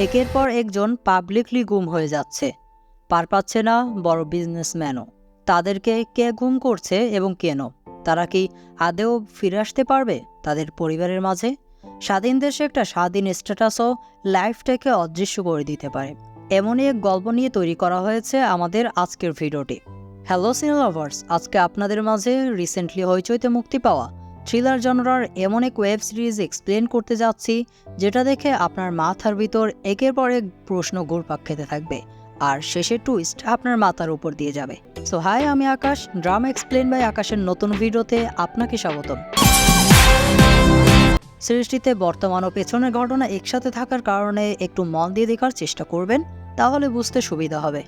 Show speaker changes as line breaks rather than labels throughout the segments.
একের পর একজন পাবলিকলি গুম হয়ে যাচ্ছে। পার পাচ্ছে না বড় বিজনেসম্যানও তাদেরকে কে গুম করছে এবং কেন? তারা কি আদেও ফিরে আসতে পারবে তাদের পরিবারের মাঝে? স্বাধীন দেশে একটা স্বাধীন স্ট্যাটাসও লাইফটাকে অদৃশ্য করে দিতে পারে। এমনই এক গল্প নিয়ে তৈরি করা হয়েছে আমাদের আজকের ভিডিওটি। হ্যালো সিনেলাভার্স আজকে আপনাদের মাঝে রিসেন্টলি হইচইতে মুক্তি পাওয়া থ্রিলার জনরার এমন এক ওয়েব সিরিজ এক্সপ্লেন করতে যাচ্ছি, যেটা দেখে আপনার মাথার ভিতর একের পর এক প্রশ্ন ঘুরপাক খেতে থাকবে, আর শেষের টুইস্ট আপনার মাথার উপর দিয়ে যাবে। সো হাই আমি আকাশ ড্রামা এক্সপ্লেন বাই আকাশের নতুন ভিডিওতে আপনাকে স্বাগতম। সিরিজটিতে বর্তমান ও পেছনের ঘটনা একসাথে থাকার কারণে একটু মন দিয়ে দেখার চেষ্টা করবেন, তাহলে বুঝতে সুবিধা হবে।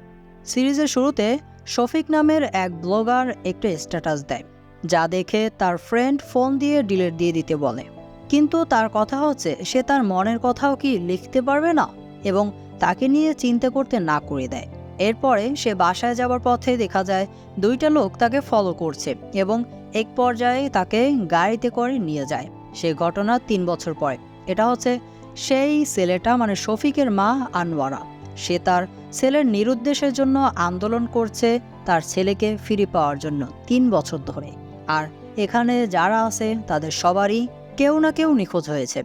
সিরিজের শুরুতে শফিক নামের এক ব্লগার একটা স্ট্যাটাস দেয়। যা দেখে তার ফ্রেন্ড ফোন দিয়ে ডিলেট দিয়ে দিতে বলে। কিন্তু তার কথা হচ্ছে, সে তার মনের কথাও কি লিখতে পারবে না এবং তাকে নিয়ে চিন্তা করতে না করে দেয়। এরপরে সে বাসায় যাওয়ার পথে দেখা যায়, দুইটা লোক তাকে ফলো করছে এবং এক পর্যায়ে তাকে গাড়িতে করে নিয়ে যায়। সে ঘটনা তিন বছর পরে। এটা হচ্ছে সেই ছেলেটা মানে শফিকের মা আনোয়ারা। সে তার ছেলের নিরুদ্দেশের জন্য আন্দোলন করছে, তার ছেলেকে ফিরে পাওয়ার জন্য তিন বছর ধরে। আর এখানে যারা আছে, তাদের সবারই কেউ না কেউ নিখোঁজ হয়েছে।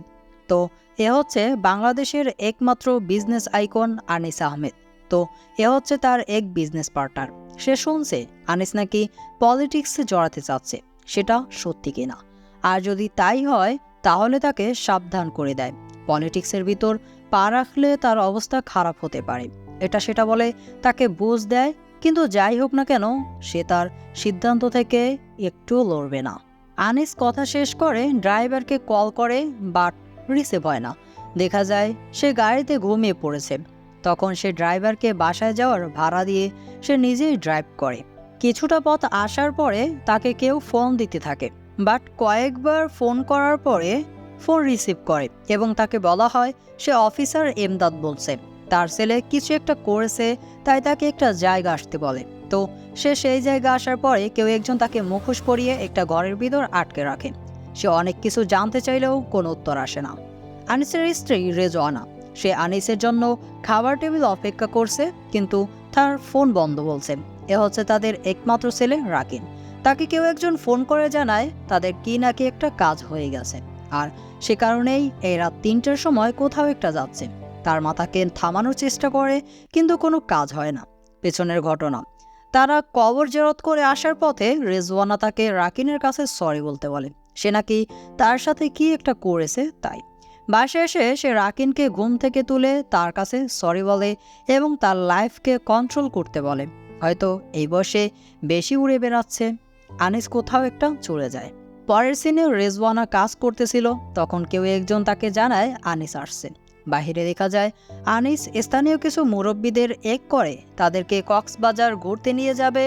তো এ হচ্ছে বাংলাদেশের একমাত্র বিজনেস আইকন আনিস আহমেদ। তো এ হচ্ছে তার এক বিজনেস পার্টনার সে শুনছে, আনিস নাকি পলিটিক্সে জড়াতে চাচ্ছে, সেটা সত্যি কিনা? আর যদি তাই হয়, তাহলে তাকে সাবধান করে দেয়। পলিটিক্সের ভিতর পা রাখলে তার অবস্থা খারাপ হতে পারে। এটা সেটা বলে তাকে বুঝ দেয় কিন্তু যাই হোক না কেন, সে তার সিদ্ধান্ত থেকে একটুও লড়বে না। আনিস কথা শেষ করে ড্রাইভারকে কল করে, বাট রিসিভ হয় না। দেখা যায় সে গাড়িতে ঘুমিয়ে পড়েছে। তখন সে ড্রাইভারকে বাসায় যাওয়ার ভাড়া দিয়ে সে নিজেই ড্রাইভ করে। কিছুটা পথ আসার পরে তাকে কেউ ফোন দিতে থাকে, বাট কয়েকবার ফোন করার পরে ফোন রিসিভ করে এবং তাকে বলা হয় সে অফিসার এমদাদ বলছে। তার ছেলে কিছু একটা করেছে, তাই তাকে একটা জায়গা আসতে বলে। তো সে সেই জায়গা আসার পরে কেউ একজন তাকে মুখোশ পরিয়ে একটা ঘরের ভিতর আটকে রাখে। সে অনেক কিছু জানতে চাইলেও কোনো উত্তর আসে না। আনিসের স্ত্রী রেজওয়ানা, সে আনিসের জন্য খাবার টেবিল অপেক্ষা করছে, কিন্তু তার ফোন বন্ধ বলছে। এ হচ্ছে তাদের একমাত্র ছেলে রাকিন তাকে কেউ একজন ফোন করে জানায় তাদের কি নাকি একটা কাজ হয়ে গেছে। আর সে কারণেই এই রাত তিনটের সময় কোথাও একটা যাচ্ছে। তার মাথাকে থামানোর চেষ্টা করে, কিন্তু কোনো কাজ হয় না। পেছনের ঘটনা। তারা কবর জেরত করে আসার পথে রেজওয়ানা তাকে রাকিনের কাছে সরি বলতে বলে। সে নাকি তার সাথে কি একটা করেছে তাই। বাসায় এসে সে রাকিনকে ঘুম থেকে তুলে তার কাছে সরি বলে এবং তার লাইফকে কন্ট্রোল করতে বলে। হয়তো এই বয়সে বেশি উড়ে বেড়াচ্ছে। আনিস কোথাও একটা চলে যায়। পরের সিনে রেজওয়ানা কাজ করতেছিল, তখন কেউ একজন তাকে জানায় আনিস আসছে। বাহিরে দেখা যায়, আনিস স্থানীয় কিছু মুরব্বীদের এক করে তাদেরকে কক্সবাজার ঘুরতে নিয়ে যাবে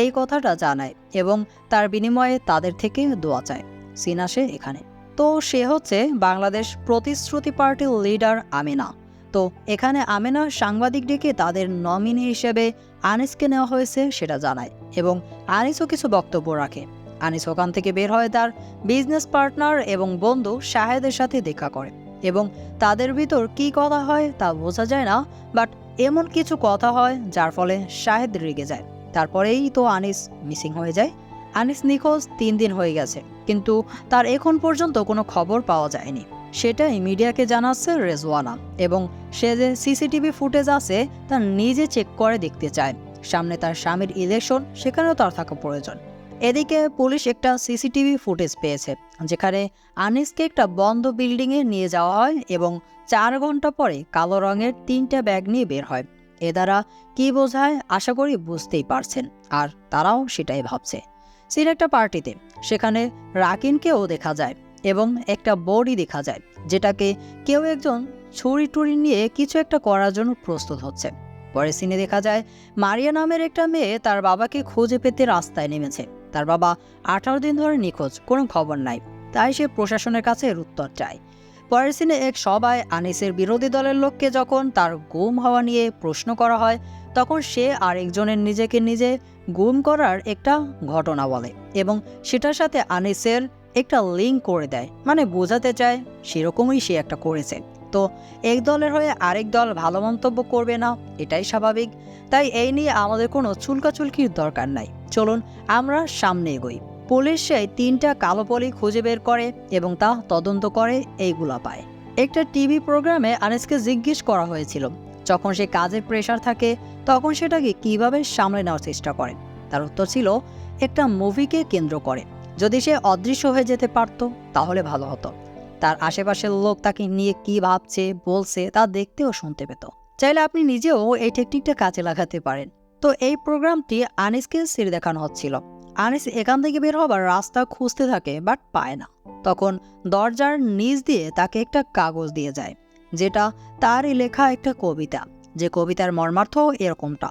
এই কথাটা জানায় এবং তার বিনিময়ে তাদের থেকে দোয়া চায়। সিন আসে এখানে। তো সে হচ্ছে বাংলাদেশ প্রতিশ্রুতি পার্টির লিডার আমিনা। তো এখানে আমেনা সাংবাদিক ডেকে তাদের নমিনি হিসেবে আনিসকে নেওয়া হয়েছে সেটা জানায় এবং আনিসও কিছু বক্তব্য রাখে। আনিস ওখান থেকে বের হয় তার বিজনেস পার্টনার এবং বন্ধু শাহেদের সাথে দেখা করে। এবং তাদের ভিতর কি কথা হয় তা বোঝা যায় না বাট এমন কিছু কথা হয় যার ফলে শাহেদ রেগে যায়। তারপরেই তো আনিস মিসিং হয়ে যায়। আনিস নিখোঁজ তিন দিন হয়ে গেছে, কিন্তু তার এখন পর্যন্ত কোনো খবর পাওয়া যায়নি। সেটাই মিডিয়াকে জানাচ্ছে রেজওয়ানা, এবং সে যে সিসিটিভি ফুটেজ আছে তা নিজে চেক করে দেখতে চায়। সামনে তার স্বামীর ইলেকশন সেখানেও তার থাকা প্রয়োজন। এদিকে পুলিশ একটা সিসিটিভি ফুটেজ পেয়েছে, যেখানে আনিসকে একটা বন্ধ বিল্ডিংয়ে নিয়ে যাওয়া হয় এবং চার ঘণ্টা পরে কালো রঙের তিনটা ব্যাগ নিয়ে বের হয়। এ দ্বারা কি বোঝায় আশা করি বুঝতেই পারছেন, আর তারাও সেটাই ভাবছে। সিন একটা পার্টিতে, সেখানে রাকিনকেও দেখা যায় এবং একটা বডি দেখা যায়, যেটাকে কেউ একজন ছুরি টুরি নিয়ে কিছু একটা করার জন্য প্রস্তুত হচ্ছে। পরে সিনে দেখা যায়, মারিয়া নামের একটা মেয়ে তার বাবাকে খুঁজে পেতে রাস্তায় নেমেছে। তার বাবা আঠারো দিন ধরে নিখোঁজ, কোনো খবর নাই। তাই সে প্রশাসনের কাছে এর উত্তর চায়। পরের সিনে এক সবাই আনিসের বিরোধী দলের লোককে যখন তার গুম হওয়া নিয়ে প্রশ্ন করা হয়, তখন সে আরেকজনের নিজেকে নিজে গুম করার একটা ঘটনা বলে এবং সেটার সাথে আনিসের একটা লিঙ্ক করে দেয় মানে বোঝাতে চায় সেরকমই সে একটা করেছে। তো এক দলের হয়ে আরেক দল ভালো মন্তব্য করবে না, এটাই স্বাভাবিক। তাই এই নিয়ে আমাদের কোনো চুলকাচুলকির দরকার নাই। চলুন, আমরা সামনে এগোই। পুলিশ সেই তিনটা কালো পলি খুঁজে বের করে এবং তা তদন্ত করে এইগুলা পায়। একটা টিভি প্রোগ্রামে আনিসকে জিজ্ঞেস করা হয়েছিল। যখন সে কাজের প্রেশার থাকে, তখন সেটাকে কীভাবে সামলে নেওয়ার চেষ্টা করে? তার উত্তর ছিল, একটা মুভিকে কেন্দ্র করে। যদি সে অদৃশ্য হয়ে যেতে পারত, তাহলে ভালো হতো। তার আশেপাশের লোক তাকে নিয়ে কি ভাবছে, বলছে, তা দেখতে ও শুনতে পেত। চাইলে আপনি নিজেও এই টেকনিকটা কাজে লাগাতে পারেন। তো এই প্রোগ্রামটি আনিসকে সিঁড়ি দেখানো হচ্ছিল। আনিস এখান থেকে বের হবার রাস্তা খুঁজতে থাকে বাট পায় না। তখন দরজার নিচ দিয়ে তাকে একটা কাগজ দিয়ে যায়, যেটা তারই লেখা একটা কবিতা। যে কবিতার মর্মার্থ এরকমটা।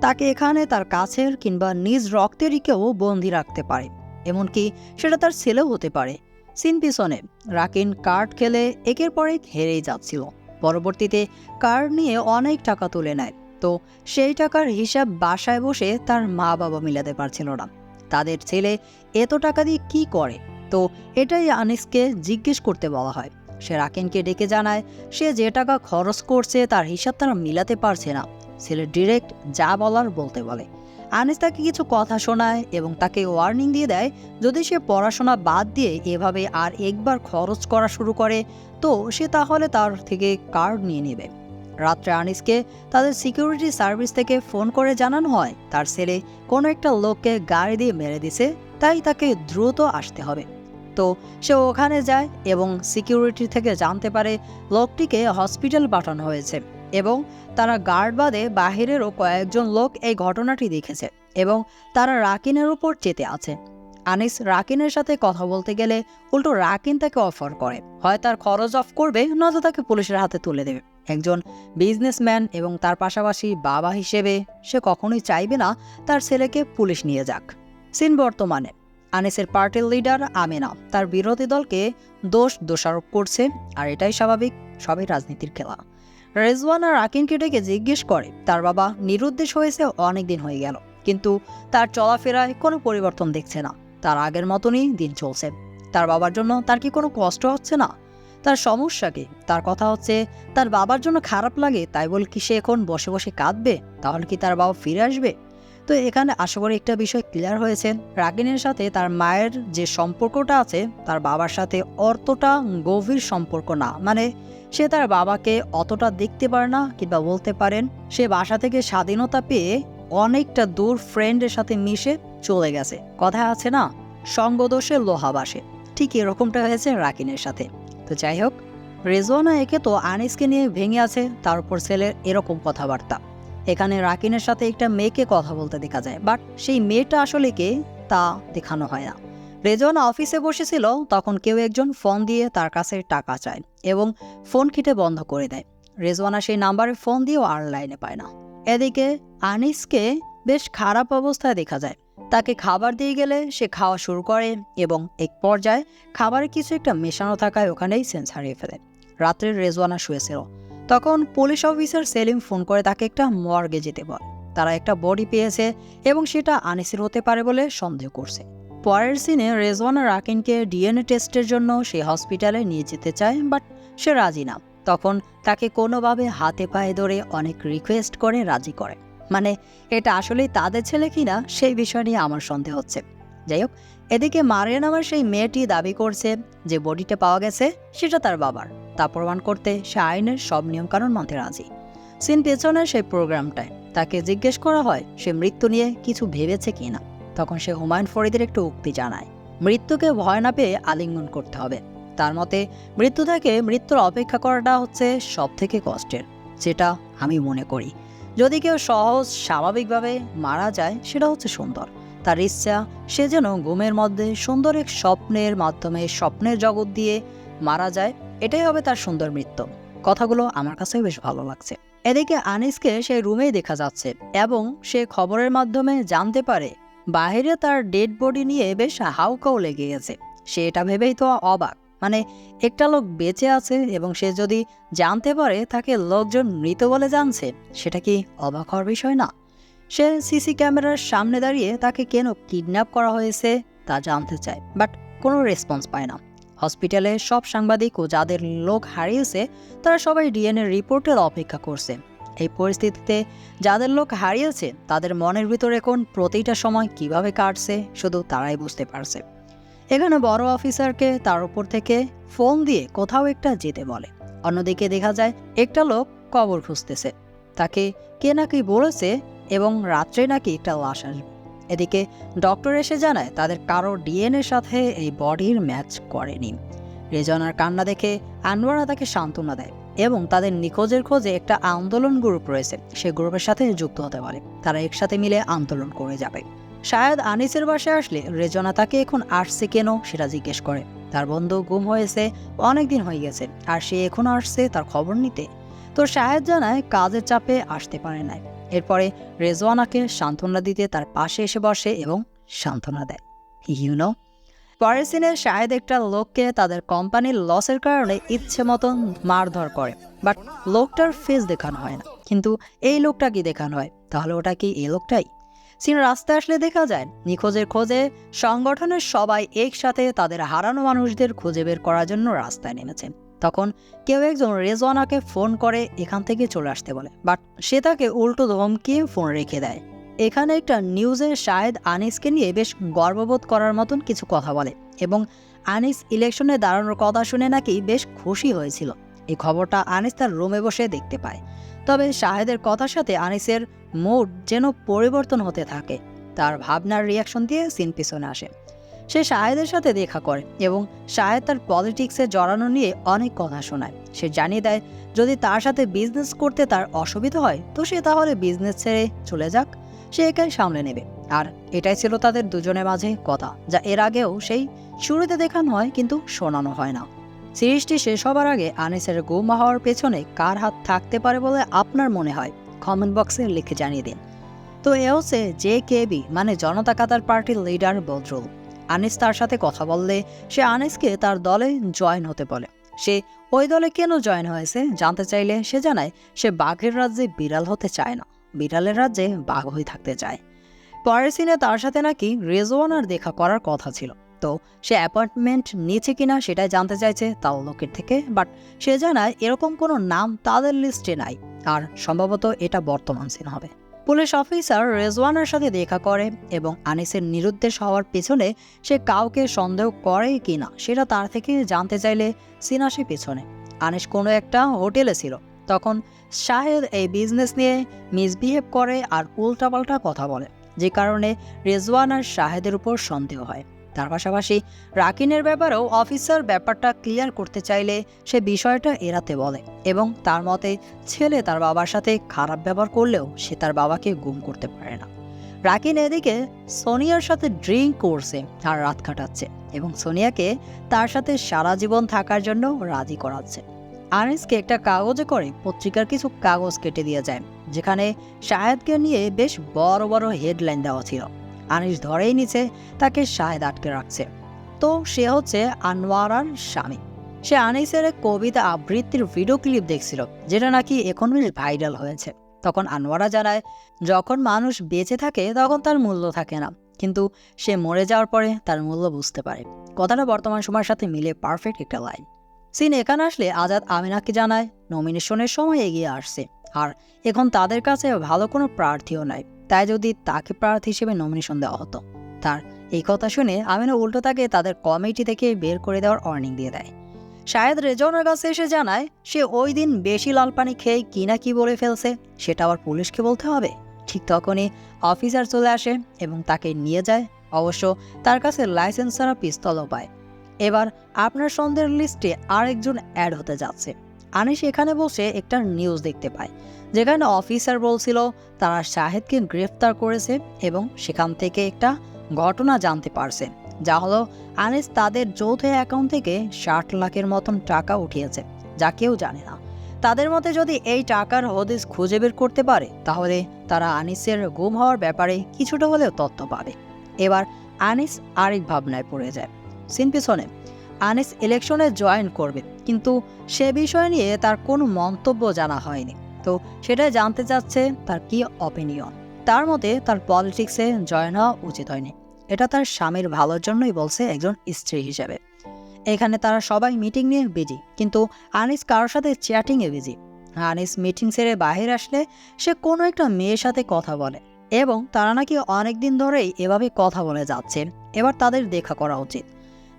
তাকে এখানে তার কাছের কিংবা নিজ রক্তেরই কেউ বন্দি রাখতে পারে, এমনকি সেটা তার ছেলেও হতে পারে। সিন পিছনে রাকিন কার্ড খেলে একের পর এক হেরেই যাচ্ছিল। পরবর্তীতে কার্ড নিয়ে অনেক টাকা তুলে নেয়। তো সেই টাকার হিসাব বাসায় বসে তার মা বাবা মিলাতে পারছিল না। তাদের ছেলে এত টাকা দিয়ে কি করে? তো এটাই আনিসকে জিজ্ঞেস করতে বলা হয়। সে রাকিনকে ডেকে জানায়, সে যে টাকা খরচ করছে তার হিসাব তারা মিলাতে পারছে না। ছেলে ডিরেক্ট যা বলার বলতে বলে। আনিস তাকে কিছু কথা শোনায় এবং তাকে ওয়ার্নিং দিয়ে দেয়, যদি সে পড়াশোনা বাদ দিয়ে এভাবে আর একবার খরচ করা শুরু করে, তো সে তাহলে তার থেকে কার্ড নিয়ে নেবে। রাত্রে আনিসকে তাদের সিকিউরিটি সার্ভিস থেকে ফোন করে জানানো হয়, তার ছেলে কোনো একটা লোককে গাড়ি দিয়ে মেরে দিছে, তাই তাকে দ্রুত আসতে হবে। তো সে ওখানে যায় এবং সিকিউরিটি থেকে জানতে পারে, লোকটিকে হসপিটাল পাঠানো হয়েছে। এবং তারা গার্ড বাদে বাহিরেরও কয়েকজন লোক এই ঘটনাটি দেখেছে এবং তারা রাকিনের উপর চেতে আছে। আনিস রাকিনের সাথে কথা বলতে গেলে উল্টো রাকিন তাকে অফার করে। হয় তার খরচ অফ করবে নয়তো তাকে পুলিশের হাতে তুলে দেবে। একজন বিজনেসম্যান এবং তার পাশাপাশি বাবা হিসেবে সে কখনোই চাইবে না তার ছেলেকে পুলিশ নিয়ে যাক। সিন বর্তমানে। আনিসের পার্টির লিডার আমেনা তার বিরোধী দলকে দোষ দোষারোপ করছে, আর এটাই স্বাভাবিক, সবই রাজনীতির খেলা। রেজওয়ান আর আকিনকে ডেকে জিজ্ঞেস করে, তার বাবা নিরুদ্দেশ হয়েছে অনেক দিন হয়ে গেল, কিন্তু তার চলাফেরায় কোনো পরিবর্তন দেখছে না। তার আগের মতনই দিন চলছে। তার বাবার জন্য তার কি কোনো কষ্ট হচ্ছে না? তার সমস্যা কি? তার কথা হচ্ছে, তার বাবার জন্য খারাপ লাগে, তাই বল কি সে এখন বসে বসে কাঁদবে? তাহলে কি তার বাবা ফিরে আসবে? তো এখানে আশা করি একটা বিষয় ক্লিয়ার হয়েছে। রাগিনের সাথে তার মায়ের যে সম্পর্কটা আছে, তার বাবার সাথে অতটা গভীর সম্পর্ক না। মানে সে তার বাবাকে অতটা দেখতে পারে না কিংবা বলতে পারেন, সে বাসা থেকে স্বাধীনতা পেয়ে অনেকটা দূর ফ্রেন্ডের সাথে মিশে চলে গেছে। কথা আছে না? সঙ্গদোষে লোহা বাসে। ঠিক এরকমটা হয়েছে রাকিনের সাথে। তো যাই হোক, রেজওয়ানা একে তো আনিসকে নিয়ে ভেঙে আছে, তার উপর ছেলের এরকম কথাবার্তা। এখানে রাকিনের সাথে একটা মেয়েকে কথা বলতে দেখা যায়, বাট সেই মেয়েটা আসলে কে তা দেখানো হয় না। রেজওয়ানা অফিসে বসেছিল, তখন কেউ একজন ফোন দিয়ে তার কাছে টাকা চায় এবং ফোন খিটে বন্ধ করে দেয়। রেজওয়ানা সেই নাম্বারে ফোন দিয়েও আর লাইনে পায় না। এদিকে আনিসকে বেশ খারাপ অবস্থায় দেখা যায়। তাকে খাবার দিয়ে গেলে সে খাওয়া শুরু করে এবং এক পর্যায়ে খাবারে কিছু একটা মেশানো থাকায় ওখানেই সেন্স হারিয়ে ফেলে। রাত্রে রেজওয়ানা শুয়েছিল। তখন পুলিশ অফিসার সেলিম ফোন করে তাকে একটা মর্গে যেতে বলে। তারা একটা বডি পেয়েছে এবং সেটা আনিসের হতে পারে বলে সন্দেহ করছে। পরের সিনে রেজওয়ানা রাকিনকে ডিএনএ টেস্টের জন্য সে হসপিটালে নিয়ে যেতে চায় বাট সে রাজি না। তখন তাকে কোনোভাবে হাতে পায়ে ধরে অনেক রিকোয়েস্ট করে রাজি করে। মানে এটা আসলেই তাদের ছেলে কিনা সেই বিষয় নিয়ে আমার সন্দেহ হচ্ছে। যাই হোক এদিকে মারিয়া নামের সেই মেয়েটি দাবি করছে যে বডিটা পাওয়া গেছে সেটা তার বাবার। তা প্রমাণ করতে সে আইনের সব নিয়মকানুন মানতে রাজি। সিন পেছনের সেই প্রোগ্রামটায় তাকে জিজ্ঞেস করা হয় সে মৃত্যু নিয়ে কিছু ভেবেছে কিনা তখন সে হুমায়ুন ফরিদের একটু উক্তি জানায়। মৃত্যুকে ভয় না পেয়ে আলিঙ্গন করতে হবে। তার মতে, মৃত্যু থেকে মৃত্যুর অপেক্ষা করাটা হচ্ছে সব থেকে কষ্টের। যেটা আমি মনে করি। যদি কেউ সহজ, স্বাভাবিকভাবে মারা যায়, সেটা হচ্ছে সুন্দর। তার ইচ্ছা, সে যেন ঘুমের মধ্যে সুন্দর এক স্বপ্নের মাধ্যমে স্বপ্নের জগৎ দিয়ে মারা যায়, এটাই হবে তার সুন্দর মৃত্যু কথাগুলো আমার কাছেও বেশ ভালো লাগছে। এদিকে আনিসকে সেই রুমেই দেখা যাচ্ছে এবং সে খবরের মাধ্যমে জানতে পারে বাইরে তার ডেড বডি নিয়ে বেশ হাউকাও লেগে গেছে। সে এটা ভেবেই তো অবাক। মানে একটা লোক বেঁচে আছে এবং সে যদি জানতে পারে তাকে লোকজন মৃত বলে জানছে, সেটা কি অবাক হওয়ার বিষয় না? সে সিসি ক্যামেরার সামনে দাঁড়িয়ে তাকে কেন কিডন্যাপ করা হয়েছে তা জানতে চায়, বাট কোনো রেসপন্স পায় না। হসপিটালে সব সাংবাদিক ও যাদের লোক হারিয়েছে, তারা সবাই ডিএনএ রিপোর্টের অপেক্ষা করছে। এই পরিস্থিতিতে যাদের লোক হারিয়েছে, তাদের মনের ভিতরে এখন প্রতিটা সময় কীভাবে কাটছে, শুধু তারাই বুঝতে পারছে। এখানে বড় অফিসারকে তার উপর থেকে ফোন দিয়ে কোথাও একটা যেতে বলে। অন্যদিকে দেখা যায়, একটা লোক কবর খুঁজতেছে। তাকে কে নাকি বলেছে এবং রাত্রে নাকি একটা লাশ আসবে। এদিকে ডক্টর এসে জানায় তাদের কারও ডিএনএর সাথে এই বডির ম্যাচ করেনি। রেজনার কান্না দেখে আনোয়ারা তাকে সান্ত্বনা দেয় এবং তাদের নিখোঁজের খোঁজে একটা আন্দোলন গ্রুপ রয়েছে। সে গ্রুপের সাথে যুক্ত হতে পারে। তারা একসাথে মিলে আন্দোলন করে যাবে। শায়দ আনিসের বাসায় আসলে রেজনা তাকে এখন আসছে কেন সেটা জিজ্ঞেস করে। তার বন্ধু গুম হয়েছে, অনেকদিন হয়ে গেছে, আর সে এখন আসছে তার খবর নিতে। তো শাহেদ জানায় কাজের চাপে আসতে পারে নাই। এরপরে রেজওয়ানাকে সান্ত্বনা দিতে তার পাশে এসে বসে এবং সান্ত্বনা দেয়। ইউনো পরের সিনে শাহেদ একটা লোককে তাদের কোম্পানির লসের কারণে ইচ্ছে মতন মারধর করে। বাট লোকটার ফেস দেখানো হয় না। কিন্তু এই লোকটা কি দেখানো হয়? তাহলে ওটা কি এই লোকটাই? সিন রাস্তায় আসলে দেখা যায়, নিখোঁজের খোঁজে সংগঠনের সবাই একসাথে তাদের হারানো মানুষদের খুঁজে বের করার জন্য রাস্তায় নেমেছে। তখন কেউ একজন রেজওয়ানাকে ফোন করে এখান থেকে চলে আসতে বলে, বাট সে তাকে উল্টো ধমকিয়ে ফোন রেখে দেয়। এখানে একটা নিউজে শাহেদ আনিসকে নিয়ে বেশ গর্ববোধ করার মতন কিছু কথা বলে এবং আনিস ইলেকশনে দাঁড়ানোর কথা শুনে নাকি বেশ খুশি হয়েছিল। এই খবরটা আনিস তার রুমে বসে দেখতে পায়। তবে শাহেদের কথার সাথে আনিসের মুড যেন পরিবর্তন হতে থাকে। তার ভাবনার রিয়াকশন দিয়ে সিন পিছনে আসে। সে শাহেদের সাথে দেখা করে এবং শাহেদ তার পলিটিক্সে জড়ানো নিয়ে অনেক কথা শোনায়। সে জানিয়ে দেয়, যদি তার সাথে বিজনেস করতে তার অসুবিধা হয়, তো সে তাহলে বিজনেস ছেড়ে চলে যাক। সে একাই সামলে নেবে। আর এটাই ছিল তাদের দুজনের মাঝে কথা, যা এর আগেও সেই শুরুতে দেখানো হয় কিন্তু শোনানো হয় না। সিরিজটি শেষ হবার আগে আনিসের গুম হওয়ার পেছনে কার হাত থাকতে পারে বলে আপনার মনে হয়? কমেন্ট বক্সে লিখে জানিয়ে দিন। তো এ হচ্ছে জে কেবি মানে জনতা কাতার পার্টির লিডার বদরুল। আনিস তার সাথে কথা বললে সে আনিসকে তার দলে জয়েন হতে বলে। সে ওই দলে কেন জয়েন হয়েছে জানতে চাইলে সে জানায় সে বাঘের রাজ্যে বিড়াল হতে চায় না। বিড়ালের রাজ্যে বাঘ হয়ে থাকতে চায়। পরের সিনে তার সাথে নাকি রেজওয়ানার দেখা করার কথা ছিল। তো সে অ্যাপয়েন্টমেন্ট নিয়েছে কিনা সেটাই জানতে চাইছে তাও লোকের থেকে, বাট সে জানায় এরকম কোনো নাম তাদের লিস্টে নাই। আর সম্ভবত এটা বর্তমান সিন হবে। পুলিশ অফিসার রেজওয়ানের সাথে দেখা করে এবং আনিসের নিরুদ্দেশ হওয়ার পেছনে সে কাউকে সন্দেহ করে কি না, সেটা তার থেকে জানতে চাইলে সিনাসি পেছনে। আনিস কোনো একটা হোটেলে ছিল। তখন শাহেদ এই বিজনেস নিয়ে মিসবিহেভ করে আর উল্টাপাল্টা কথা বলে, যে কারণে রেজওয়ান আর শাহেদের উপর সন্দেহ হয়। তার পাশাপাশি রাকিনের ব্যাপারেও অফিসার ব্যাপারটা ক্লিয়ার করতে চাইলে সে বিষয়টা এড়াতে বলে এবং তার মতে ছেলে তার বাবার সাথে খারাপ ব্যবহার করলেও সে তার বাবাকে গুম করতে পারে না। রাকিন এদিকে সোনিয়ার সাথে ড্রিঙ্ক করছে আর রাত কাটাচ্ছে এবং সোনিয়াকে তার সাথে সারা জীবন থাকার জন্য রাজি করাচ্ছে। আনিসকে একটা কাগজে করে পত্রিকার কিছু কাগজ কেটে দিয়ে যায়, যেখানে শাহেদকে নিয়ে বেশ বড় বড় হেডলাইন দেওয়া ছিল। আনিস ধরেই নিচে, তাকে শাহেদ আটকে রাখছে। তো সে হচ্ছে আনোয়ারার স্বামী। সে আনিসের এক কবিতা আবৃত্তির ভিডিও ক্লিপ দেখছিল, যেটা নাকি এখন বেশ ভাইরাল হয়েছে। তখন আনোয়ারা জানায়, যখন মানুষ বেঁচে থাকে, তখন তার মূল্য থাকে না। কিন্তু সে মরে যাওয়ার পরে তার মূল্য বুঝতে পারে। কথাটা বর্তমান সময়ের সাথে মিলে পারফেক্ট একটা লাইন সিন এখানে আসলে আজাদ আমিনাকে জানায় নমিনেশনের সময় এগিয়ে আসছে। আর এখন তাদের কাছে ভালো কোনো প্রার্থীও নাই। তাই যদি তাকে প্রার্থী হিসেবে নমিনেশন দেওয়া হতো। তার এই কথা শুনে আমিনা উল্টো তাকে তাদের কমিটি থেকে বের করে দেওয়ার ওয়ার্নিং দিয়ে দেয়। শায়দ রেজনের কাছে এসে জানায়, সে ওই দিন বেশি লাল পানি খেয়ে কি না কি বলে ফেলছে, সেটা আবার পুলিশকে বলতে হবে। ঠিক তখনই অফিসার চলে আসে এবং তাকে নিয়ে যায়। অবশ্য তার কাছে লাইসেন্স ছাড়া পিস্তলও পায়। এবার আপনার সন্দেহের লিস্টে আরেকজন অ্যাড হতে যাচ্ছে। আনিস এখানে বসে একটা নিউজ দেখতে পায়। যেখানে অফিসার বলছিল তারা শাহেদকে গ্রেফতার করেছে এবং সেখান থেকে একটা ঘটনা জানতে পারছে, যা হলো আনিস তাদের যৌথ অ্যাকাউন্ট থেকে ষাট লাখের মতন টাকা উঠিয়েছে, যা কেউ জানে না। তাদের মতে যদি এই টাকার হদিস খুঁজে বের করতে পারে, তাহলে তারা আনিসের গুম হওয়ার ব্যাপারে কিছুটা হলেও তথ্য পাবে। এবার আনিস আরেক ভাবনায় পড়ে যায়। সিন পিছনে, আনিস ইলেকশনে জয়েন করবে, কিন্তু সে বিষয় নিয়ে তার কোনো মন্তব্য জানা হয়নি। তো সেটাই জানতে চাচ্ছে তার কি অপিনিয়ন তার মতে তার পলিটিক্সে জয়েন হওয়া উচিত হয়নি। এটা তার স্বামীর ভালোর জন্যই বলছে একজন স্ত্রী হিসেবে। এখানে তারা সবাই মিটিং নিয়ে বিজি কিন্তু আনিস কারোর সাথে চ্যাটিংয়ে বিজি আনিস মিটিং সেরে বাহির আসলে সে কোনো একটা মেয়ের সাথে কথা বলে, এবং তারা নাকি অনেক দিন ধরেই এভাবে কথা বলে যাচ্ছে এবার তাদের দেখা করা উচিত।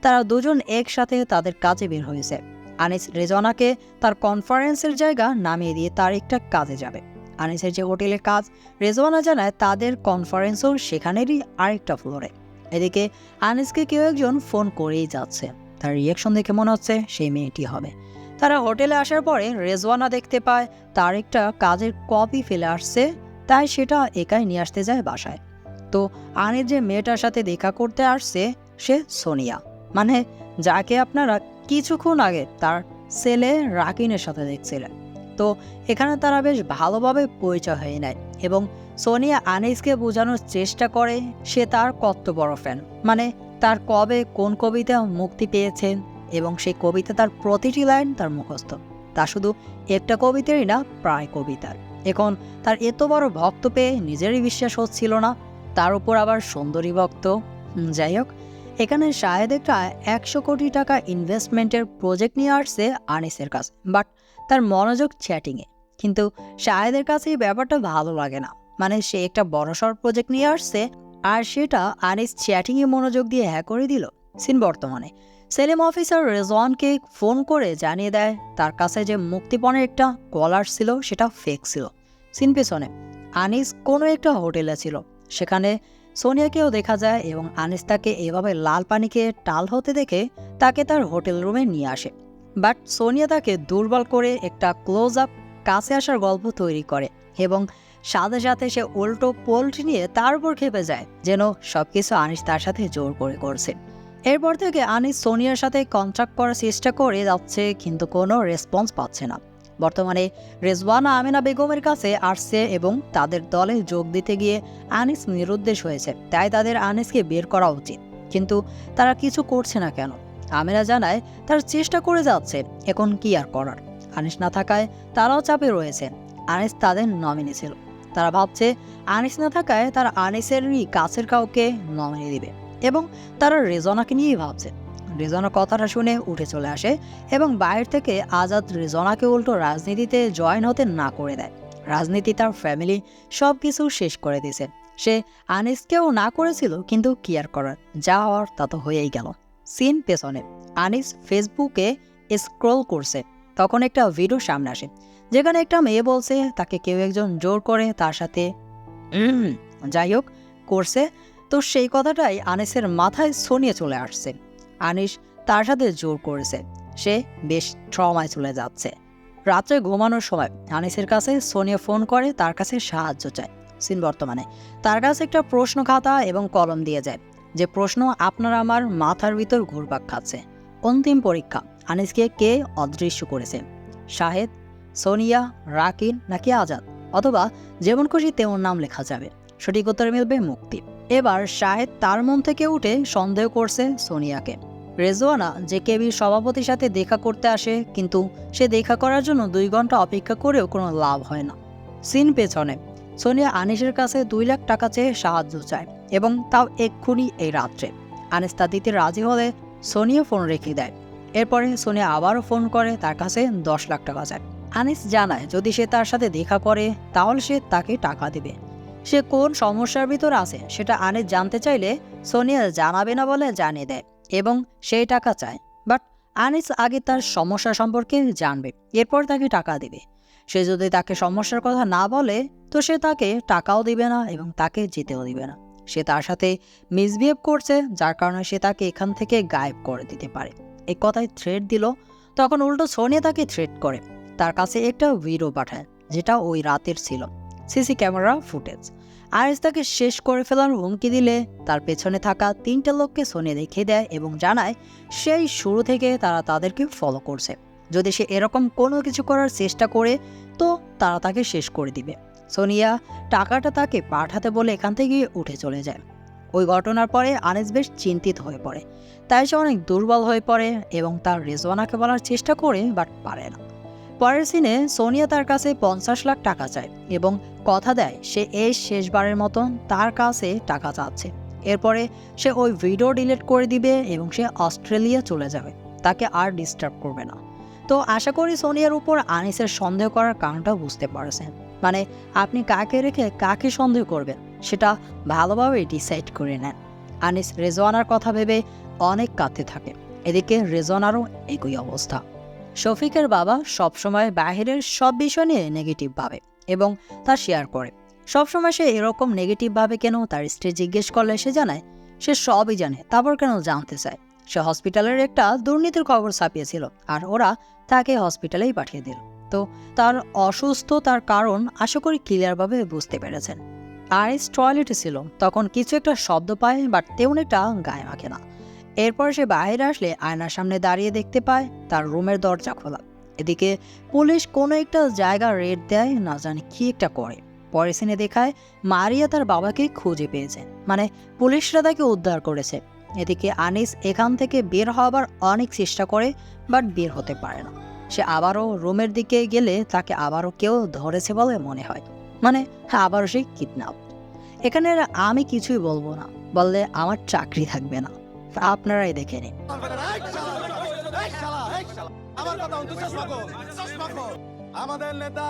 তারা দুজন একসাথে তাদের কাজে বের হয়েছে। আনিস রেজনাকে তার কনফারেন্সের জায়গা নামিয়ে দিয়ে তার একটা কাজে যাবে। আনিসের যে হোটেলের কাজ, রেজওয়ানা জানায় তাদের কনফারেন্সও সেখানেরই আরেকটা ফ্লোরে। এদিকে আনিসকে কেউ একজন ফোন করেই যাচ্ছে। তার রিয়াকশন দেখে মনে হচ্ছে সেই মেয়েটি হবে। তারা হোটেলে আসার পরে রেজওয়ানা দেখতে পায় তার একটা কাজের কপি ফেলে আসছে, তাই সেটা একাই নিয়ে আসতে যায় বাসায়। তো আনিস যে মেয়েটার সাথে দেখা করতে আসছে, সে সোনিয়া। মানে যাকে আপনারা কিছুক্ষণ আগে তার ছেলে রাকিনের সাথে দেখছিলেন। তো এখানে তারা বেশ ভালোভাবে পরিচয় হয়ে নেয় এবং সোনিয়া আনিসকে বোঝানোর চেষ্টা করে সে তার কত বড় ফ্যান। মানে তার কবে কোন কবিতা মুক্তি পেয়েছেন এবং সেই কবিতা তার প্রতিটি লাইন তার মুখস্থ। তা শুধু একটা কবিতারই না, প্রায় কবিতার। এখন তার এত বড় ভক্ত পেয়ে নিজেরই বিশ্বাস হচ্ছিল না, তার উপর আবার সুন্দরী ভক্ত। যাই হোক এখানে শাহেদ একটা একশো কোটি টাকা ইনভেস্টমেন্টের প্রজেক্ট নিয়ে আসছে আনিসের কাছে বাট তার মনোযোগ চ্যাটিংয়ে কিন্তু শাহেদের কাছে এই ব্যাপারটা ভালো লাগে না। মানে সে একটা বড়সড় প্রজেক্ট নিয়ে আসছে, আর সেটা আনিস চ্যাটিংয়ে মনোযোগ দিয়ে হ্যাক করে দিল। সিন বর্তমানে। সেলিম অফিসার রেজওয়ানকে ফোন করে জানিয়ে দেয়, তার কাছে যে মুক্তিপণের একটা কলার ছিল, সেটা ফেক ছিল। সিন পেছনে। আনিস কোনো একটা হোটেলে ছিল। সেখানে সোনিয়াকেও দেখা যায় এবং আনিস তাকে এভাবে লাল পানিকে টাল হতে দেখে তাকে তার হোটেল রুমে নিয়ে আসে। বাট সোনিয়া তাকে দুর্বল করে একটা ক্লোজ আপ কাছে আসার গল্প তৈরি করে এবং সাথে সাথে সে উল্টো পোল্ট নিয়ে তার উপর খেপে যায়, যেন সবকিছু আনিস তার সাথে জোর করে করছে। এরপর থেকে আনিস সোনিয়ার সাথে কন্ট্রাক্ট করার চেষ্টা করে যাচ্ছে, কিন্তু কোনো রেসপন্স পাচ্ছে না। বর্তমানে রেজওয়ানা আমিনা বেগমের কাছে আসছে এবং তাদের দলে যোগ দিতে গিয়ে আনিস নিরুদ্দেশ হয়েছে। তাই তাদের আনিসকে বের করা উচিত। কিন্তু তারা কিছু করছে না কেন? আমিনা জানায়, তার চেষ্টা করে যাচ্ছে, এখন কি আর করার? আনিস না থাকায় তারাও চাপে রয়েছে। আনিস তাদের নমিনি ছিল। তারা ভাবছে, আনিস না থাকায় তারা আনিসেরই কাছের কাউকে নমিনি দিবে। এবং তারা রেজনাকে নিয়েই ভাবছে। রেজনা কথাটা শুনে উঠে চলে আসে এবং বাইরে থেকে আজাদ রেজনাকে উল্টো রাজনীতিতে জয়েন হতে না করে দেয়। রাজনীতি তার ফ্যামিলি সব কিছু শেষ করে দিয়েছে। সে আনিসকেও না করেছিল কিন্তু কি আর করার। যা হওয়ার তা তো হয়েই গেল। সিন পেছনে। আনিস ফেসবুকে স্ক্রল করছে। তখন একটা ভিডিও সামনে আসে। যেখানে একটা মেয়ে বলছে তাকে কেউ একজন জোর করে তার সাথে যাই হোক করছে। তো সেই কথাটাই আনিসের মাথায় ছনিয়ে চলে আসছে। আনিস তার সাথে জোর করেছে। সে বেশ ট্রমায় চলে যাচ্ছে। রাত্রে ঘুমানোর সময় আনিসের কাছে সোনিয়া ফোন করে তার কাছে সাহায্য চায়। সিন বর্তমানে তার কাছে একটা প্রশ্ন খাতা এবং কলম দিয়ে যায়। যে প্রশ্ন আপনার আমার মাথার ভিতর ঘুরপাক খাচ্ছে। অন্তিম পরীক্ষা আনিসকে কে অদৃশ্য করেছে? শাহেদ, সোনিয়া, রাকিন নাকি আজাদ? অথবা যেমন খুশি তেমন নাম লেখা যাবে। সঠিক উত্তর মিলবে মুক্তি। এবার শাহেদ তার মন থেকে উঠে সন্দেহ করছে সোনিয়াকে। রেজওয়ানা যে কেবির সভাপতির সাথে দেখা করতে আসে, কিন্তু সে দেখা করার জন্য দুই ঘণ্টা অপেক্ষা করেও কোনো লাভ হয় না। সিন পেছনে। সোনিয়া আনিসের কাছে দুই লাখ টাকা চেয়ে সাহায্য চায় এবং তাও এক্ষুনি এই রাত্রে। আনিস তা দিতে রাজি হলে সোনিয়া ফোন রেখে দেয়। এরপরে সোনিয়া আবারও ফোন করে তার কাছে দশ লাখ টাকা চায়। আনিস জানায়, যদি সে তার সাথে দেখা করে, তাহলে সে তাকে টাকা দেবে। সে কোন সমস্যার ভিতর আছে সেটা আনিস জানতে চাইলে সোনিয়া জানাবে না বলে জানিয়ে দেয় এবং সেই টাকা চায়। বাট আনিস আগে তার সমস্যা সম্পর্কে জানবে, এরপর তাকে টাকা দেবে। সে যদি তাকে সমস্যার কথা না বলে, তো সে তাকে টাকাও দিবে না এবং তাকে যেতেও দিবে না। সে তার সাথে মিসবিহেভ করছে, যার কারণে সে তাকে এখান থেকে গায়েব করে দিতে পারে। এই কথায় থ্রেড দিল, তখন উল্টো সোনিয়া তাকে থ্রেড করে। তার কাছে একটা ভিডিও পাঠায়, যেটা ওই রাতের ছিল। CC camera footage. আইএস তাকে শেষ করে ফেলার হুমকি দিলে তার পেছনে থাকা তিনটে লোককে সোনিয়া দেখিয়ে দেয় এবং জানায়, সেই শুরু থেকে তারা তাদেরকে ফলো করছে। যদি সে এরকম কোনো কিছু করার চেষ্টা করে, তো তারা তাকে শেষ করে দিবে। সোনিয়া টাকাটা তাকে পাঠাতে বলে এখান থেকে উঠে চলে যায়। ওই ঘটনার পরে আনিস বেশ চিন্তিত হয়ে পড়ে। তাই সে অনেক দুর্বল হয়ে পড়ে এবং তার রেজওয়ানাকে বলার চেষ্টা করে, বাট পারে না। পরের সিনে সোনিয়া তার কাছে পঞ্চাশ লাখ টাকা চায় এবং কথা দেয়, সে এই শেষবারের মতন তার কাছে টাকা চাচ্ছে। এরপরে সে ওই ভিডিও ডিলিট করে দিবে এবং সে অস্ট্রেলিয়া চলে যাবে। তাকে আর ডিস্টার্ব করবে না। তো আশা করি সোনিয়ার উপর আনিসের সন্দেহ করার কারণটাও বুঝতে পারছেন। মানে আপনি কাকে রেখে কাকে সন্দেহ করবেন, সেটা ভালোভাবে ডিসাইড করে নেন। আনিস রেজওয়ানার কথা ভেবে অনেক কাঁদতে থাকে। এদিকে রেজওয়ানারও একই অবস্থা। শফিকের বাবা সবসময় বাহিরের সব বিষয় নিয়ে নেগেটিভ ভাবে। এবং তা শেয়ার করে। সবসময় সে এরকম নেগেটিভ ভাবে কেন তার স্ত্রী জিজ্ঞেস করলে সে জানায়, সে সবই জানে, তারপর কেন জানতে চায়? সে হসপিটালের একটা দুর্নীতির খবর ছাপিয়েছিল আর ওরা তাকে হসপিটালেই পাঠিয়ে দিল। তো তার অসুস্থতার কারণ আশা করি ক্লিয়ারভাবে বুঝতে পেরেছেন। আইস টয়লেটে ছিল, তখন কিছু একটা শব্দ পায় বাট তেমন একটা গায়ে মাখে না। এরপর সে বাইরে আসলে আয়নার সামনে দাঁড়িয়ে দেখতে পায়, তার রুমের দরজা খোলা। এদিকে পুলিশ কোনো একটা জায়গা রেড দেয়, না জানি কি একটা করে। পরে সিনে দেখায় মারিয়া তার বাবাকে খুঁজে পেয়েছে। মানে পুলিশরা তাকে উদ্ধার করেছে। এদিকে আনিস এখান থেকে বের হবার অনেক চেষ্টা করে, বাট বের হতে পারে না। সে আবারও রুমের দিকে গেলে তাকে আবারও কেউ ধরেছে বলে মনে হয়। মানে আবারও সে কিডন্যাপ এখানে আমি কিছুই বলব না। বললে আমার চাকরি থাকবে না। আপনারাই দেখে নিন।
আমার কথা অন্ত চশমা কর আমাদের নেতা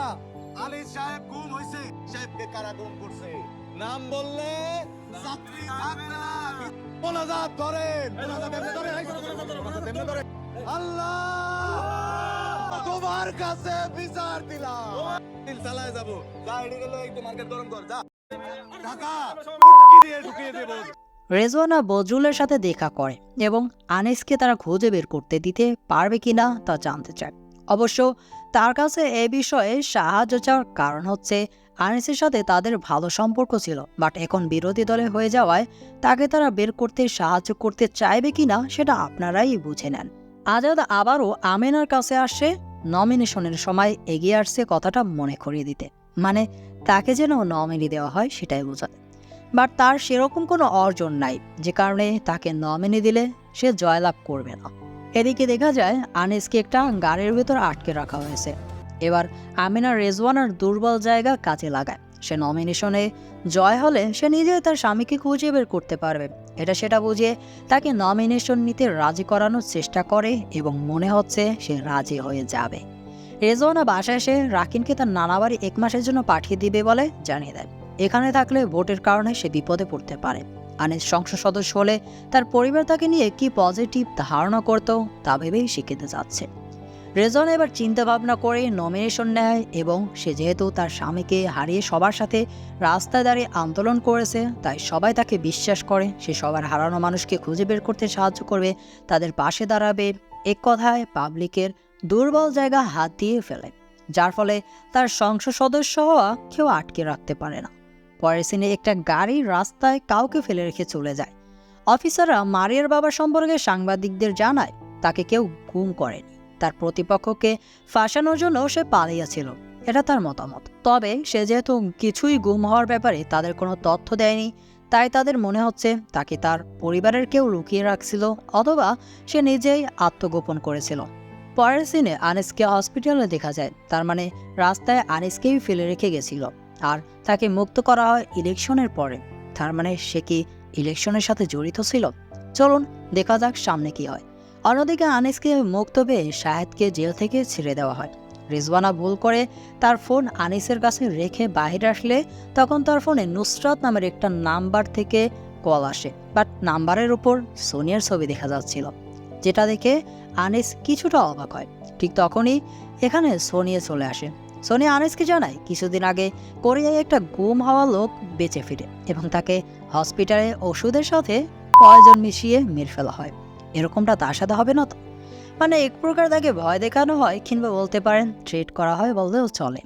আলী সাহেব গুম হইছে। সাহেবকে কারা গুম করছে? নাম বললে চাকরি থাকবে না। মোনাজাত করেন মোনাজাত এমনি ধরে, এই ধরো, ধরো, ধরো, মোনাজাত এমনি ধরে। আল্লাহ! তোমার কাছে বিচার দিলাম। দিল চালায় যাব। যা এদিকে গেলে একটু মার্কেট গরম কর যা। ঢাকা! ঢুকিয়ে দেবো
রেজওয়ানা বজরুলের সাথে দেখা করে এবং আনিসকে তারা খুঁজে বের করতে দিতে পারবে কিনা তা জানতে চায়। অবশ্য তার কাছে এ বিষয়ে সাহায্য চাওয়ার কারণ হচ্ছে আনিসের সাথে তাদের ভালো সম্পর্ক ছিল, বাট এখন বিরোধী দলে হয়ে যাওয়ায় তাকে তারা বের করতে সাহায্য করতে চাইবে কিনা সেটা আপনারাই বুঝে নেন। আজাদ আবারও আমেনার কাছে আসে, নমিনেশনের সময় এগিয়ে আসছে কথাটা মনে করিয়ে দিতে। মানে তাকে যেন নমিনি দেওয়া হয় সেটাই বোঝাতে বাট তার সেরকম কোনো অর্জন নাই। যে কারণে তাকে নমিনি দিলে সে জয়লাভ করবে না। এদিকে দেখা যায়, আনিসকে একটা গাড়ির ভেতর আটকে রাখা হয়েছে। এবার আমিনা রেজওয়ানার দুর্বল জায়গা কাজে লাগায়। সে নমিনেশনে জয় হলে সে নিজেই তার স্বামীকে খুঁজে বের করতে পারবে। এটা সেটা বুঝিয়ে তাকে নমিনেশন নিতে রাজি করানোর চেষ্টা করে এবং মনে হচ্ছে সে রাজি হয়ে যাবে। রেজওয়ানা বাসায় এসে রাকিনকে তার নানাবাড়ি এক মাসের জন্য পাঠিয়ে দিবে বলে জানিয়ে দেয়। এখানে থাকলে ভোটের কারণে সে বিপদে পড়তে পারে। আনিস সংসদ সদস্য হলে তার পরিবার তাকে নিয়ে কি পজিটিভ ধারণা করত, তা ভেবেই শিখিতে যাচ্ছে। রেজন এবার চিন্তা ভাবনা করে নমিনেশন নেয় এবং সে যেহেতু তার স্বামীকে হারিয়ে সবার সাথে রাস্তায় দাঁড়িয়ে আন্দোলন করেছে, তাই সবাই তাকে বিশ্বাস করে। সে সবার হারানো মানুষকে খুঁজে বের করতে সাহায্য করবে, তাদের পাশে দাঁড়াবে, এক কথায় পাবলিকের দুর্বল জায়গা হাত দিয়ে ফেলে, যার ফলে তার সংসদ সদস্য হওয়া কেউ আটকে রাখতে পারে না। পরের সিনে একটা গাড়ি রাস্তায় কাউকে ফেলে রেখে চলে যায়। অফিসাররা মারিয়ার বাবা সম্পর্কে সাংবাদিকদের জানায়, তাকে কেউ গুম করেনি। তার প্রতিপক্ষকে ফাঁসানোর জন্য সে পালিয়েছিল এটা তার মতামত। তবে সে যেহেতু কিছুই গুম হওয়ার ব্যাপারে তাদের কোনো তথ্য দেয়নি, তাই তাদের মনে হচ্ছে তাকে তার পরিবারের কেউ লুকিয়ে রাখছিল অথবা সে নিজেই আত্মগোপন করেছিল। পরের সিনে আনিসকে হসপিটালে দেখা যায়, তার মানে রাস্তায় আনিসকেই ফেলে রেখে গেছিল। আর তাকে মুক্ত করা হয় ইলেকশনের পরে। তার মানে সে কি ইলেকশনের সাথে জড়িত ছিল? চলুন দেখা যাক সামনে কি হয়। অন্যদিকে আনিসকে মুক্ত পেয়ে শাহেদকে জেল থেকে ছেড়ে দেওয়া হয়। রিজওয়ানা ভুল করে তার ফোন আনিসের কাছে রেখে বাইরে আসলে তখন তার ফোনে নুসরাত নামের একটা নাম্বার থেকে কল আসে। বাট নাম্বারের উপর সোনিয়ার ছবি দেখা যাচ্ছিল, যেটা দেখে আনিস কিছুটা অবাক হয়। ঠিক তখনই এখানে সোনিয়া চলে আসে। সোনিয়া আনিসকে জানায়, কিছুদিন আগে কোরিয়ায় একটা গুম হওয়া লোক বেঁচে ফিরে এবং তাকে হসপিটালে ওষুধের সাথে পয়জন মিশিয়ে মেরে ফেলা হয়। এরকমটা তার সাথে হবে না তো? মানে এক প্রকার তাকে ভয় দেখানো হয় কিংবা বলতে পারেন ট্রিট করা হয় বললেও চলে।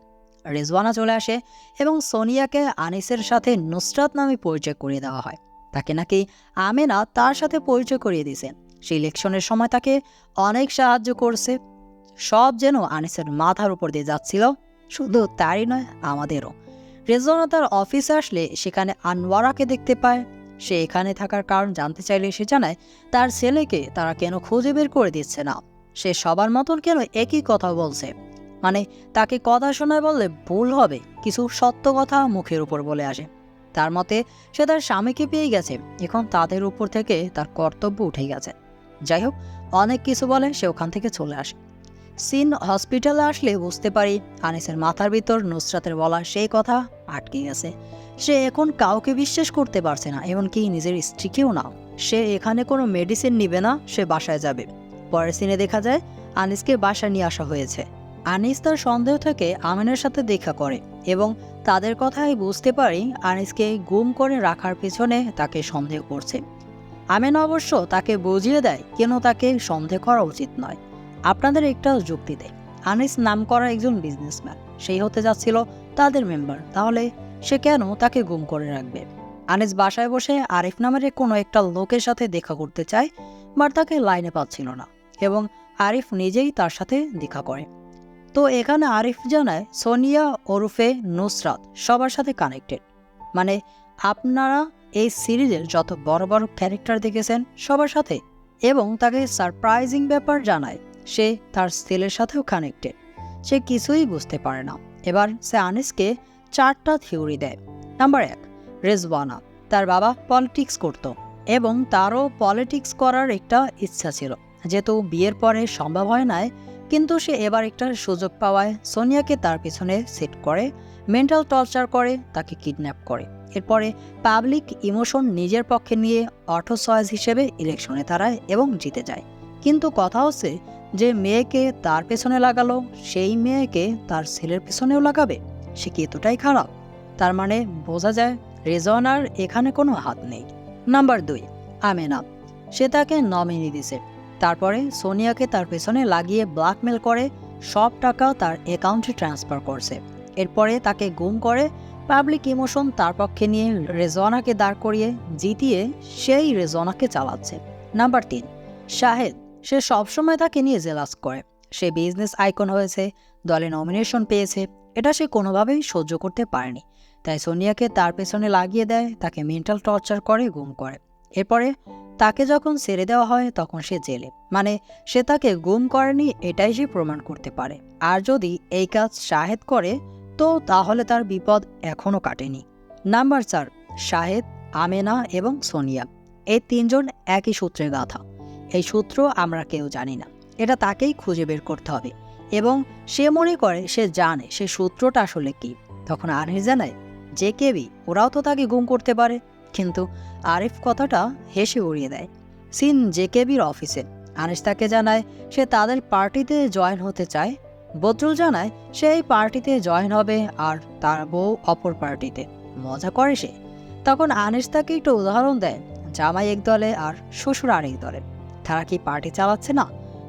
রেজওয়ানা চলে আসে এবং সোনিয়াকে আনিসের সাথে নুসরাত নামে পরিচয় করিয়ে দেওয়া হয়। তাকে নাকি আমেনা তার সাথে পরিচয় করিয়ে দিয়েছেন সেই ইলেকশনের সময় তাকে অনেক সাহায্য করছে। সব যেন আনিসের মাথার উপর দিয়ে যাচ্ছিল। শুধু তারই নয়, আমাদেরও। রেজওয়ানা তার অফিসে আসলে সেখানে আনোয়ারাকে দেখতে পায়। সে এখানে থাকার কারণ জানতে চাইলে সে জানায়, তার ছেলেকে তারা কেন খুঁজে বের করে দিচ্ছে না? সে সবার মতন কেন একই কথা বলছে? মানে তাকে কথা শোনায় বললে ভুল হবে, কিছু সত্য কথা মুখের উপর বলে আসে। তার মতে, সে তার স্বামীকে পেয়ে গেছে, এখন তাদের উপর থেকে তার কর্তব্য উঠে গেছে। যাই হোক, অনেক কিছু বলে সে ওখান থেকে চলে আসে। সিন হসপিটালে আসলে বুঝতে পারি আনিসের মাথার ভিতর নুসরাতের বলা সেই কথা আটকে গেছে। সে এখন কাউকে বিশ্বাস করতে পারছে না, এমনকি নিজের স্ত্রীকেও না। সে এখানে কোনো মেডিসিন নিবে না, সে বাসায় যাবে। পরের সিনে দেখা যায় আনিসকে বাসায় নিয়ে আসা হয়েছে। আনিস তার সন্দেহ থেকে আমিনের সাথে দেখা করে এবং তাদের কথাই বুঝতে পারি আনিসকে গুম করে রাখার পেছনে তাকে সন্দেহ করছে। আমিন অবশ্য তাকে বুঝিয়ে দেয় কেন তাকে সন্দেহ করা উচিত নয়। আপনাদের একটা যুক্তি দেয় আনিস নাম করা একজন বিজনেসম্যান সেই হতে যাচ্ছিল তাদের মেম্বার তাহলে সে কেন তাকে গুম করে রাখবে? আনিস বাসায় বসে আরিফ নামের কোনো একটা লোকের সাথে দেখা করতে চায়, বাট তাকে লাইনে পাচ্ছিল না এবং আরিফ নিজেই তার সাথে দেখা করে। তো এখানে আরিফ জানায়, সোনিয়া ওরফে নুসরাত সবার সাথে কানেক্টেড মানে আপনারা এই সিরিজের যত বড় বড় ক্যারেক্টার দেখেছেন সবার সাথে এবং তাকে সারপ্রাইজিং ব্যাপার জানায় সে তার ছেলের সাথেও কানেক্টেড সে কিছুই বুঝতে পারে না। এবার সে আনিসকে চারটা থিওরি দেয়। নাম্বার এক, রেজওয়ানা। তার বাবা পলিটিক্স করত এবং তারও পলিটিক্স করার একটা ইচ্ছা ছিল। যেহেতু বিয়ের পরে সম্ভব হয় নাই, কিন্তু সে এবার একটা সুযোগ পাওয়ায় সোনিয়াকে তার পিছনে সেট করে মেন্টাল টর্চার করে, তাকে কিডন্যাপ করে। এরপরে পাবলিক ইমোশন নিজের পক্ষে নিয়ে অর্থ চয়েস হিসেবে ইলেকশনে দাঁড়ায় এবং জিতে যায়। কিন্তু কথা হচ্ছে যে মেয়েকে তার পেছনে লাগালো, সেই মেয়েকে তার ছেলের পেছনেও লাগাবে? সে কি এতটাই খারাপ? তার মানে বোঝা যায় রেজওয়ানার এখানে কোনো হাত নেই। নাম্বার দুই, আমেনা। সে তাকে নমিনি দিছে তারপরে সোনিয়াকে তার পেছনে লাগিয়ে ব্ল্যাকমেল করে সব টাকা তার অ্যাকাউন্টে ট্রান্সফার করছে। এরপরে তাকে গুম করে পাবলিক ইমোশন তার পক্ষে নিয়ে রেজওয়ানাকে দাঁড় করিয়ে জিতিয়ে সেই রেজওয়ানাকে চালাচ্ছে। নাম্বার তিন, শাহেদ। সে সবসময় তাকে নিয়ে জেলাস করে। সে বিজনেস আইকন হয়েছে, দলে নমিনেশন পেয়েছে, এটা সে কোনোভাবেই সহ্য করতে পারেনি। তাই সোনিয়াকে তার পেছনে লাগিয়ে দেয়, তাকে মেন্টাল টর্চার করে, গুম করে। এরপরে তাকে যখন ছেড়ে দেওয়া হয়, তখন সে জেলে। মানে সে তাকে গুম করেনি, এটাই সে প্রমাণ করতে পারে। আর যদি এই কাজ শাহেদ করে, তো তাহলে তার বিপদ এখনও কাটেনি। নাম্বার চার, শাহেদ, আমেনা এবং সোনিয়া। এই তিনজন একই সূত্রে গাথা। এই সূত্র আমরা কেউ জানি না। এটা তাকেই খুঁজে বের করতে হবে। এবং সে মনে করে, সে জানে সে সূত্রটা আসলে কি। তখন আনিস জানায়, যে কেবি ওরাও তো তাকে গুম করতে পারে। কিন্তু আরিফ কথাটা হেসে উড়িয়ে দেয়। সিন জেকেবির অফিসে। আনিস তাকে জানায়, সে তাদের পার্টিতে জয়েন হতে চায়। বদরুল জানায় সে এই পার্টিতে জয়েন হবে আর তার বউ অপর পার্টিতে। মজা করে সে। তখন আনিস তাকে একটু উদাহরণ দেয়, জামাই এক দলে আর শ্বশুর আরেক দলে। তারা কি পার্টি চালাচ্ছে না?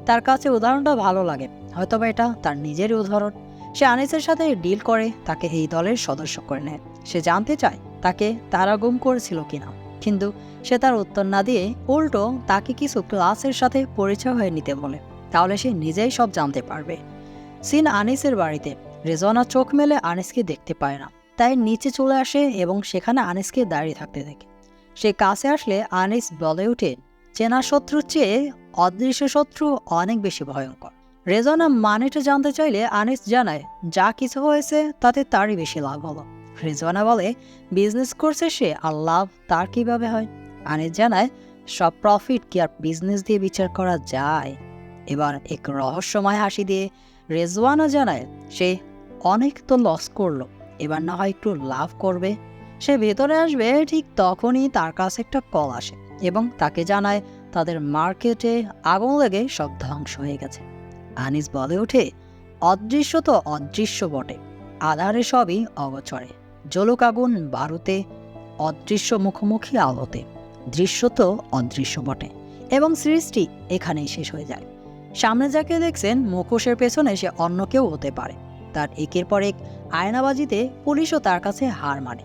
তার কাছে উদাহরণটা ভালো লাগে। হয়তোবা এটা তার নিজেরই উদাহরণ। সে আনিসের সাথে ডিল করে, তাকে এই দলের সদস্য করে নেয়। সে জানতে চায় তাকে তারা গুম করেছিল কিনা। কিন্তু সে তার উত্তর না দিয়ে উল্টো তাকে কিছু ক্লাসের সাথে পরিচয় হয়ে নিতে বলে। তাহলে সে নিজেই সব জানতে পারবে। সিন আনিসের বাড়িতে। রেজওয়ানা চোখ মেলে আনিসকে দেখতে পায় না। তাই নিচে চলে আসে এবং সেখানে আনিসকে দাঁড়িয়ে থাকতে দেখে। সে কাছে আসলে আনিস বলে ওঠে চেনা শত্রুর চেয়ে অদৃশ্য শত্রু অনেক বেশি ভয়ঙ্কর। রেজনা মানেটা জানতে চাইলে আনিস জানায়, যা কিছু হয়েছে, তাতে তারই বেশি লাভ হলো। রেজওয়ানা বলে, বিজনেস করছে সে, আর লাভ তার কীভাবে হয়? আনিস জানায়, সব প্রফিট কি আর বিজনেস দিয়ে বিচার করা যায়? এবার এক রহস্যময় হাসি দিয়ে রেজওয়ানা জানায়, সে অনেক তো লস করল, এবার না হয় একটু লাভ করবে। সে ভেতরে আসবে, ঠিক তখনই তার কাছে একটা কল আসে। এবং তাকে জানায়, তাদের মার্কেটে আগুন লেগে সব ধ্বংস হয়ে গেছে। আনিস বলে ওঠে, অদৃশ্য তো অদৃশ্য বটে, আধারে সবই অগচরে। জলক আগুন বারুতে, অদৃশ্য মুখোমুখি আলোতে, দৃশ্য তো অদৃশ্য বটে এবং সিরিজটি এখানেই শেষ হয়ে যায়। সামনে যাকে দেখছেন, মুখোশের পেছনে সে অন্য কেউ হতে পারে। তার একের পর এক আয়নাবাজিতে পুলিশও তার কাছে হার মানে।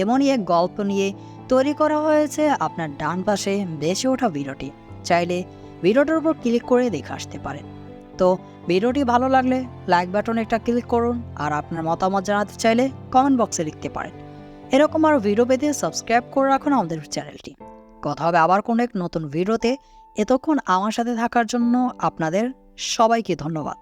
এমনই এক গল্প নিয়ে তৈরি করা হয়েছে আপনার ডান পাশে বেঁচে ওঠা ভিডিওটি। চাইলে ভিডিওটার উপর ক্লিক করে দেখে আসতে পারেন। তো ভিডিওটি ভালো লাগলে লাইক বাটনে একটা ক্লিক করুন আর আপনার মতামত জানাতে চাইলে কমেন্ট বক্সে লিখতে পারেন। এরকম আরও ভিডিও পেতে সাবস্ক্রাইব করে রাখুন আমাদের চ্যানেলটি কথা হবে আবার কোনো এক নতুন ভিডিওতে এতক্ষণ আমার সাথে থাকার জন্য আপনাদের সবাইকে ধন্যবাদ।